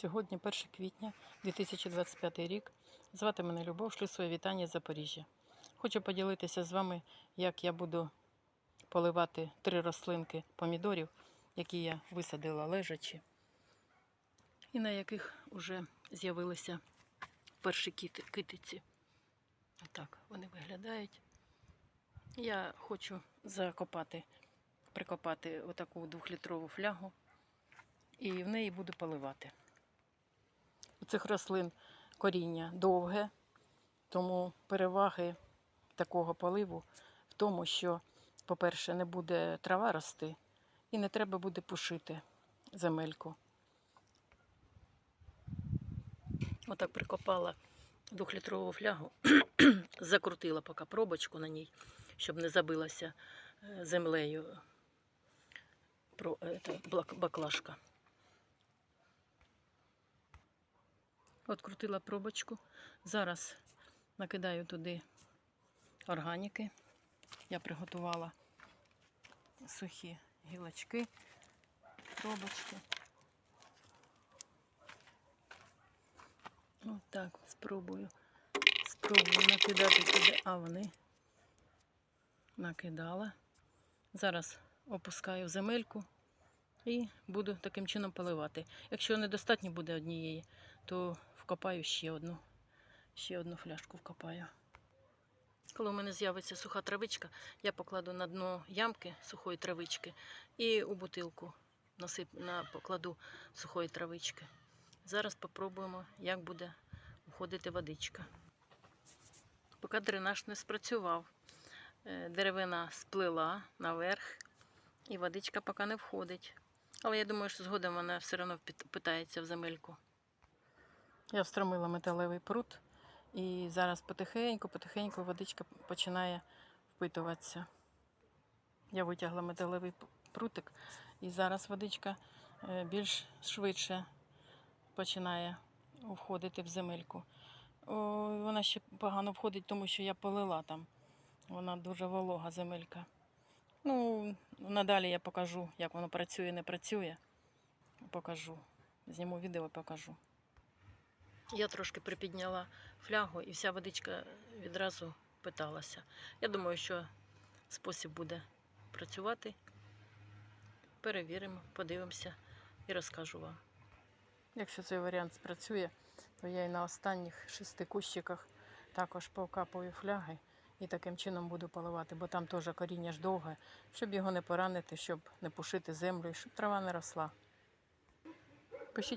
Сьогодні 1 квітня 2025 рік. Звати мене Любов, шлю своє вітання з Запоріжжя. Хочу поділитися з вами, як я буду поливати три рослинки помідорів, які я висадила лежачі, і на яких вже з'явилися перші кити, китиці. Отак вони виглядають. Я хочу закопати, прикопати отаку двохлітрову флягу і в неї буду поливати. У цих рослин коріння довге, тому переваги такого поливу в тому, що, по-перше, не буде трава рости і не треба буде пушити земельку. Отак прикопала двохлітрову флягу, закрутила поки пробочку на ній, щоб не забилася е, землею про, е, баклажка. Открутила пробочку. Зараз накидаю туди органіки. Я приготувала сухі гілочки, пробочки. От так, спробую. Спробую накидати туди, а вони накидала. Зараз опускаю земельку і буду таким чином поливати. Якщо недостатньо буде однієї, то вкопаю ще одну. Ще одну фляжку вкопаю. Коли у мене з'явиться суха травичка, я покладу на дно ямки сухої травички і у бутилку насип, на, покладу сухої травички. Зараз попробуємо, як буде уходити водичка. Поки дренаж не спрацював, е, деревина сплила наверх, і водичка поки не входить. Але я думаю, що згодом вона все одно питається в земельку. Я встромила металевий прут, і зараз потихеньку, потихеньку водичка починає впитуватися. Я витягла металевий прутик, і зараз водичка е, більш швидше починає входити в земельку. Вона ще погано входить, тому що я полила там. Вона дуже волога земелька. Ну, надалі я покажу, як воно працює, не працює. Покажу. Зніму відео, покажу. Я трошки припідняла флягу і вся водичка відразу питалася. Я думаю, що спосіб буде працювати. Перевіримо, подивимося і розкажу вам. Якщо цей варіант спрацює, то я і на останніх шести кущиках також покапую фляги і таким чином буду поливати, бо там теж коріння ж довге, щоб його не поранити, щоб не пушити землю, і щоб трава не росла. Пишіть